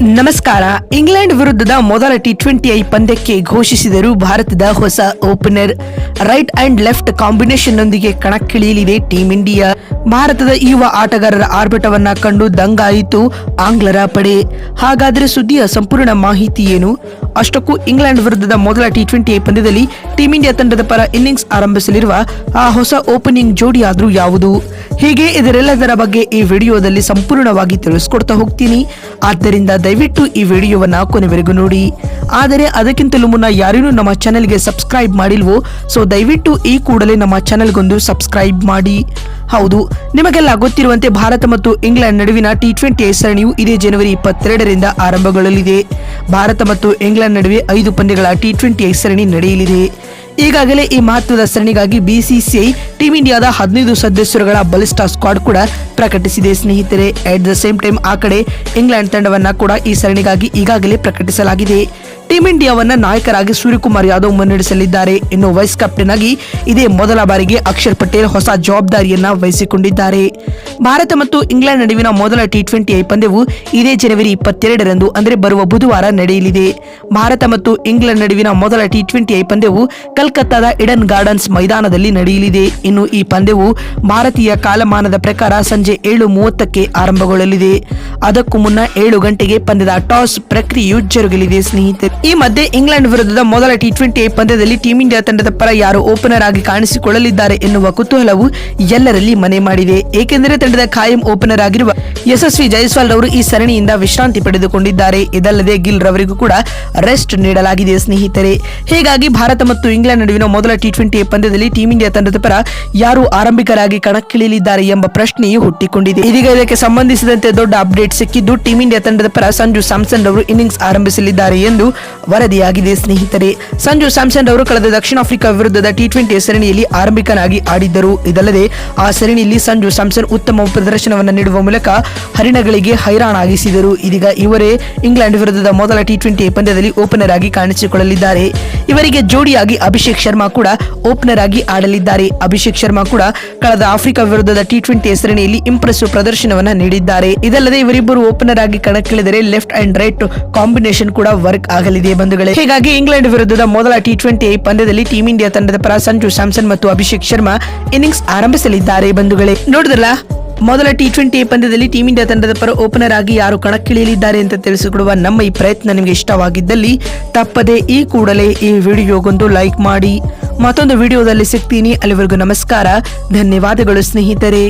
ನಮಸ್ಕಾರ. ಇಂಗ್ಲೆಂಡ್ ವಿರುದ್ಧದ ಮೊದಲ ಟಿ ಟ್ವೆಂಟಿ ಐ ಪಂದ್ಯಕ್ಕೆ ಘೋಷಿಸಿದರು ಭಾರತದ ಹೊಸ opener right and left combination ನೊಂದಿಗೆ ಕಣಕ್ಕಿಳಿಯಲಿದೆ ಟೀಂ ಇಂಡಿಯಾ. ಭಾರತದ ಯುವ ಆಟಗಾರರ ಆರ್ಭಟವನ್ನ ಕಂಡು ದಂಗಾಯಿತು ಆಂಗ್ಲರ ಪಡೆ. ಹಾಗಾದರೆ ಸುದ್ದಿಯ ಸಂಪೂರ್ಣ ಮಾಹಿತಿ ಏನು? ಅಷ್ಟಕ್ಕೂ ಇಂಗ್ಲೆಂಡ್ ವಿರುದ್ಧದ ಮೊದಲ ಟಿ ಟ್ವೆಂಟಿ ಐ ಪಂದ್ಯದಲ್ಲಿ ಟೀಂ ಇಂಡಿಯಾ ತಂಡದ ಪರ ಇನ್ನಿಂಗ್ಸ್ ಆರಂಭಿಸಲಿರುವ ಆ ಹೊಸ ಓಪನಿಂಗ್ ಜೋಡಿಯಾದರೂ ಯಾವುದು? ಹೀಗೆ ಇದರೆಲ್ಲದರ ಬಗ್ಗೆ ಈ ವಿಡಿಯೋದಲ್ಲಿ ಸಂಪೂರ್ಣವಾಗಿ ತಿಳಿಸ್ಕೊಡ್ತಾ ಹೋಗ್ತೀನಿ. ಆದ್ದರಿಂದ ದಯವಿಟ್ಟು ಈ ವಿಡಿಯೋವನ್ನ ಕೊನೆವರೆಗೂ ನೋಡಿ. ಆದರೆ ಅದಕ್ಕಿಂತಲೂ ಮುನ್ನ ಯಾರೇನೂ ನಮ್ಮ ಚಾನೆಲ್ಗೆ ಸಬ್ಸ್ಕ್ರೈಬ್ ಮಾಡಿಲ್ವೋ ಸೊ ದಯವಿಟ್ಟು ಈ ಕೂಡಲೇ ನಮ್ಮ ಚಾನೆಲ್ಗೊಂದು ಸಬ್ಸ್ಕ್ರೈಬ್ ಮಾಡಿ. ಹೌದು, ನಿಮಗೆಲ್ಲ ಗೊತ್ತಿರುವಂತೆ ಭಾರತ ಮತ್ತು ಇಂಗ್ಲೆಂಡ್ ನಡುವಿನ ಟಿ ಟ್ವೆಂಟಿ ಸರಣಿಯು ಇದೇ ಜನವರಿ ಇಪ್ಪತ್ತೆರಡರಿಂದ ಆರಂಭಗೊಳ್ಳಲಿದೆ. ಭಾರತ ಮತ್ತು ಇಂಗ್ಲೆಂಡ್ ನಡುವೆ ಐದು ಪಂದ್ಯಗಳ ಟಿ ಟ್ವೆಂಟಿ ಸರಣಿ ನಡೆಯಲಿದೆ. ಈಗಾಗಲೇ ಈ ಮಹತ್ವದ ಸರಣಿಗಾಗಿ ಬಿಸಿಸಿಐ ಟೀಂ ಇಂಡಿಯಾದ ಹದಿನೈದು ಸದಸ್ಯರುಗಳ ಬಲಿಷ್ಠ ಸ್ಕ್ವಾಡ್ ಕೂಡ ಪ್ರಕಟಿಸಿದೆ. ಸ್ನೇಹಿತರೆ ಅಟ್ ದ ಸೇಮ್ ಟೈಮ್ ಆ ಕಡೆ ಇಂಗ್ಲೆಂಡ್ ತಂಡವನ್ನ ಕೂಡ ಈ ಸರಣಿಗಾಗಿ ಈಗಾಗಲೇ ಪ್ರಕಟಿಸಲಾಗಿದೆ. ಟೀಂ ಇಂಡಿಯಾವನ್ನ ನಾಯಕರಾಗಿ ಸೂರ್ಯಕುಮಾರ್ ಯಾದವ್ ಮುನ್ನಡೆಸಲಿದ್ದಾರೆ. ಇನ್ನು ವೈಸ್ ಕ್ಯಾಪ್ಟನ್ ಆಗಿ ಇದೇ ಮೊದಲ ಬಾರಿಗೆ ಅಕ್ಷರ್ ಪಟೇಲ್ ಹೊಸ ಜವಾಬ್ದಾರಿಯನ್ನ ವಹಿಸಿಕೊಂಡಿದ್ದಾರೆ. ಭಾರತ ಮತ್ತು ಇಂಗ್ಲೆಂಡ್ ನಡುವಿನ ಮೊದಲ ಟಿ ಟ್ವೆಂಟಿ ಐ ಪಂದ್ಯವು ಇದೇ ಜನವರಿ ಇಪ್ಪತ್ತೆರಡರಂದು ಅಂದರೆ ಬರುವ ಬುಧವಾರ ನಡೆಯಲಿದೆ. ಭಾರತ ಮತ್ತು ಇಂಗ್ಲೆಂಡ್ ನಡುವಿನ ಮೊದಲ ಟಿ ಟ್ವೆಂಟಿ ಐ ಪಂದ್ಯವು ಕಲ್ಕತ್ತಾದ ಇಡನ್ ಗಾರ್ಡನ್ಸ್ ಮೈದಾನದಲ್ಲಿ ನಡೆಯಲಿದೆ. ಇನ್ನು ಈ ಪಂದ್ಯವು ಭಾರತೀಯ ಕಾಲಮಾನದ ಪ್ರಕಾರ ಸಂಜೆ ಏಳು ಮೂವತ್ತಕ್ಕೆ ಆರಂಭಗೊಳ್ಳಲಿದೆ. ಅದಕ್ಕೂ ಮುನ್ನ ಏಳು ಗಂಟೆಗೆ ಪಂದ್ಯದ ಟಾಸ್ ಪ್ರಕ್ರಿಯೆಯು ಜರುಗಲಿದೆ, ಸ್ನೇಹಿತರೆ. ಈ ಮಧ್ಯೆ ಇಂಗ್ಲೆಂಡ್ ವಿರುದ್ಧದ ಮೊದಲ ಟಿ ಟ್ವೆಂಟಿ ಪಂದ್ಯದಲ್ಲಿ ಟೀಂ ಇಂಡಿಯಾ ತಂಡದ ಪರ ಯಾರು ಓಪನರ್ ಆಗಿ ಕಾಣಿಸಿಕೊಳ್ಳಲಿದ್ದಾರೆ ಎನ್ನುವ ಕುತೂಹಲವು ಎಲ್ಲರಲ್ಲಿ ಮನೆ ಮಾಡಿದೆ. ಏಕೆಂದರೆ ತಂಡದ ಖಾಯಂ ಓಪನರ್ ಆಗಿರುವ ಯಶಸ್ವಿ ಜೈಸ್ವಾಲ್ ರವರು ಈ ಸರಣಿಯಿಂದ ವಿಶ್ರಾಂತಿ ಪಡೆದುಕೊಂಡಿದ್ದಾರೆ. ಇದಲ್ಲದೆ ಗಿಲ್ ರವರಿಗೂ ಕೂಡ ರೆಸ್ಟ್ ನೀಡಲಾಗಿದೆ ಸ್ನೇಹಿತರೆ. ಹೀಗಾಗಿ ಭಾರತ ಮತ್ತು ಇಂಗ್ಲೆಂಡ್ ನಡುವಿನ ಮೊದಲ ಟಿ ಟ್ವೆಂಟಿ ಪಂದ್ಯದಲ್ಲಿ ಟೀಂ ಇಂಡಿಯಾ ತಂಡದ ಪರ ಯಾರು ಆರಂಭಿಕರಾಗಿ ಕಣಕ್ಕಿಳಿಯಲಿದ್ದಾರೆ ಎಂಬ ಪ್ರಶ್ನೆಯು ಹುಟ್ಟಿಕೊಂಡಿದೆ. ಇದೀಗ ಇದಕ್ಕೆ ಸಂಬಂಧಿಸಿದಂತೆ ದೊಡ್ಡ ಅಪ್ಡೇಟ್ ಸಿಕ್ಕಿದ್ದು ಟೀಂ ಇಂಡಿಯಾ ತಂಡದ ಪರ ಸಂಜು ಸ್ಯಾಮ್ಸನ್ ರವರು ಇನ್ನಿಂಗ್ಸ್ ಆರಂಭಿಸಲಿದ್ದಾರೆ ಎಂದು ವರದಿಯಾಗಿದೆ, ಸ್ನೇಹಿತರೆ. ಸಂಜು ಸ್ಯಾಮ್ಸನ್ ಅವರು ಕಳೆದ ದಕ್ಷಿಣ ಆಫ್ರಿಕಾ ವಿರುದ್ಧದ ಟಿ ಟ್ವೆಂಟಿ ಸರಣಿಯಲ್ಲಿ ಆರಂಭಿಕನಾಗಿ ಆಡಿದ್ದರು. ಇದಲ್ಲದೆ, ಆ ಸರಣಿಯಲ್ಲಿ ಸಂಜು ಸ್ಯಾಮ್ಸನ್ ಉತ್ತಮ ಪ್ರದರ್ಶನವನ್ನು ನೀಡುವ ಮೂಲಕ ಹರಿಣಗಳಿಗೆ ಹೈರಾಣಾಗಿಸಿದರು. ಇದೀಗ ಇವರೇ ಇಂಗ್ಲೆಂಡ್ ವಿರುದ್ಧದ ಮೊದಲ ಟಿ ಟ್ವೆಂಟಿ ಪಂದ್ಯದಲ್ಲಿ ಓಪನರ್ ಆಗಿ ಕಾಣಿಸಿಕೊಳ್ಳಲಿದ್ದಾರೆ. ಇವರಿಗೆ ಜೋಡಿಯಾಗಿ ಅಭಿಷೇಕ್ ಶರ್ಮಾ ಕೂಡ ಓಪನರ್ ಆಗಿ ಆಡಲಿದ್ದಾರೆ. ಅಭಿಷೇಕ್ ಶರ್ಮಾ ಕೂಡ ಕಳೆದ ಆಫ್ರಿಕಾ ವಿರುದ್ಧದ ಟಿ ಟ್ವೆಂಟಿ ಸರಣಿಯಲ್ಲಿ ಇಂಪ್ರೆಸಿವ್ ಪ್ರದರ್ಶನವನ್ನು ನೀಡಿದ್ದಾರೆ. ಇದಲ್ಲದೆ, ಇವರಿಬ್ಬರು ಓಪನರ್ ಆಗಿ ಕಣಕ್ಕಿಳಿದರೆ ಲೆಫ್ಟ್ ಅಂಡ್ ರೈಟ್ ಕಾಂಬಿನೇಷನ್ ಕೂಡ ವರ್ಕ್ ಆಗಲಿದೆ. ಬಂಧುಗಳೇ. ಹೀಗಾಗಿ ಇಂಗ್ಲೆಂಡ್ ವಿರುದ್ಧದ ಮೊದಲ ಟಿ ಟ್ವೆಂಟಿ ಪಂದ್ಯದಲ್ಲಿ ಟೀಂ ಇಂಡಿಯಾ ತಂಡದ ಪರ ಸಂಜು ಸ್ಯಾಮ್ಸನ್ ಮತ್ತು ಅಭಿಷೇಕ್ ಶರ್ಮಾ ಇನ್ನಿಂಗ್ಸ್ ಆರಂಭಿಸಲಿದ್ದಾರೆ ಬಂಧುಗಳೇ. ನೋಡಿದ್ರಲ್ಲ, ಮೊದಲ ಟಿ ಟ್ವೆಂಟಿ ಪಂದ್ಯದಲ್ಲಿ ಟೀಂ ಇಂಡಿಯಾ ತಂಡದ ಪರ ಓಪನರ್ ಆಗಿ ಯಾರು ಕಣಕ್ಕಿಳಿಯಲಿದ್ದಾರೆ ಅಂತ ತಿಳಿಸಿಕೊಡುವ ನಮ್ಮ ಈ ಪ್ರಯತ್ನ ನಿಮಗೆ ಇಷ್ಟವಾಗಿದ್ದಲ್ಲಿ ತಪ್ಪದೆ ಈ ಕೂಡಲೇ ಈ ವಿಡಿಯೋಗೊಂದು ಲೈಕ್ ಮಾಡಿ. ಮತ್ತೊಂದು ವಿಡಿಯೋದಲ್ಲಿ ಸಿಗ್ತೀನಿ. ಅಲ್ಲಿವರೆಗೂ ನಮಸ್ಕಾರ. ಧನ್ಯವಾದಗಳು ಸ್ನೇಹಿತರೆ.